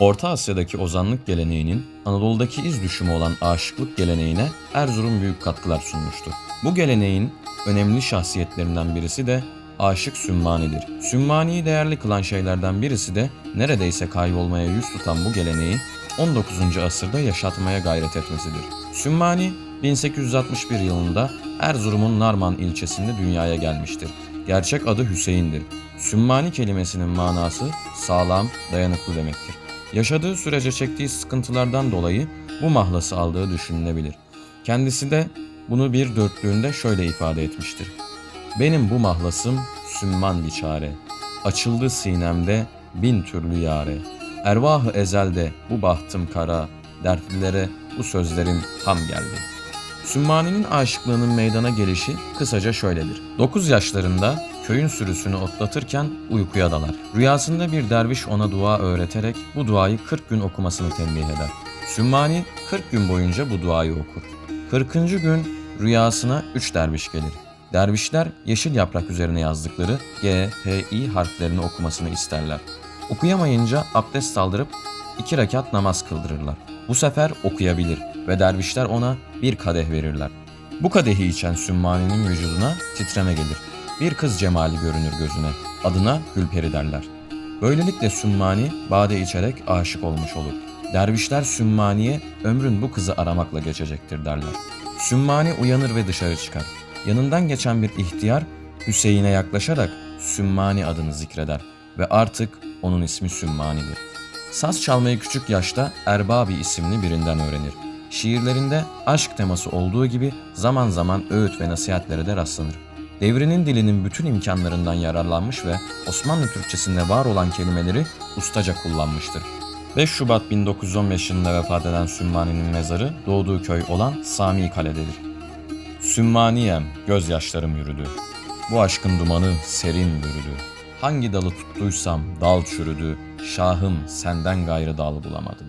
Orta Asya'daki ozanlık geleneğinin Anadolu'daki iz düşümü olan aşıklık geleneğine Erzurum büyük katkılar sunmuştur. Bu geleneğin önemli şahsiyetlerinden birisi de Aşık Sümmani'dir. Sümmani'yi değerli kılan şeylerden birisi de neredeyse kaybolmaya yüz tutan bu geleneği 19. asırda yaşatmaya gayret etmesidir. Sümmani 1861 yılında Erzurum'un Narman ilçesinde dünyaya gelmiştir. Gerçek adı Hüseyin'dir. Sümmani kelimesinin manası sağlam, dayanıklı demektir. Yaşadığı sürece çektiği sıkıntılardan dolayı bu mahlası aldığı düşünülebilir. Kendisi de bunu bir dörtlüğünde şöyle ifade etmiştir. Benim bu mahlasım sümman biçare. Açıldı sinemde bin türlü yare. Ervahı ezelde bu bahtım kara. Dertlilere bu sözlerim ham geldi. Sümmani'nin aşıklığının meydana gelişi kısaca şöyledir. 9 yaşlarında köyün sürüsünü otlatırken uykuya dalar. Rüyasında bir derviş ona dua öğreterek bu duayı 40 gün okumasını tembih eder. Sümmani 40 gün boyunca bu duayı okur. 40. gün rüyasına 3 derviş gelir. Dervişler yeşil yaprak üzerine yazdıkları G, H, I harflerini okumasını isterler. Okuyamayınca abdest aldırıp iki rekat namaz kıldırırlar. Bu sefer okuyabilir ve dervişler ona bir kadeh verirler. Bu kadehi içen Sümmani'nin vücuduna titreme gelir. Bir kız cemali görünür gözüne. Adına Gülperi derler. Böylelikle Sümmani bade içerek aşık olmuş olur. Dervişler Sümmani'ye ömrün bu kızı aramakla geçecektir derler. Sümmani uyanır ve dışarı çıkar. Yanından geçen bir ihtiyar Hüseyin'e yaklaşarak Sümmani adını zikreder ve artık onun ismi Sümmani'dir. Saz çalmayı küçük yaşta Erbabi isimli birinden öğrenir. Şiirlerinde aşk teması olduğu gibi zaman zaman öğüt ve nasihatlere de rastlanır. Devrinin dilinin bütün imkanlarından yararlanmış ve Osmanlı Türkçesinde var olan kelimeleri ustaca kullanmıştır. 5 Şubat 1915 yılında vefat eden Sümmani'nin mezarı doğduğu köy olan Sami Kale'dedir. Sümmaniyem gözyaşlarım yürüdü. Bu aşkın dumanı serin bürüdü. Hangi dalı tuttuysam dal çürüdü. Şahım senden gayrı dal bulamadım.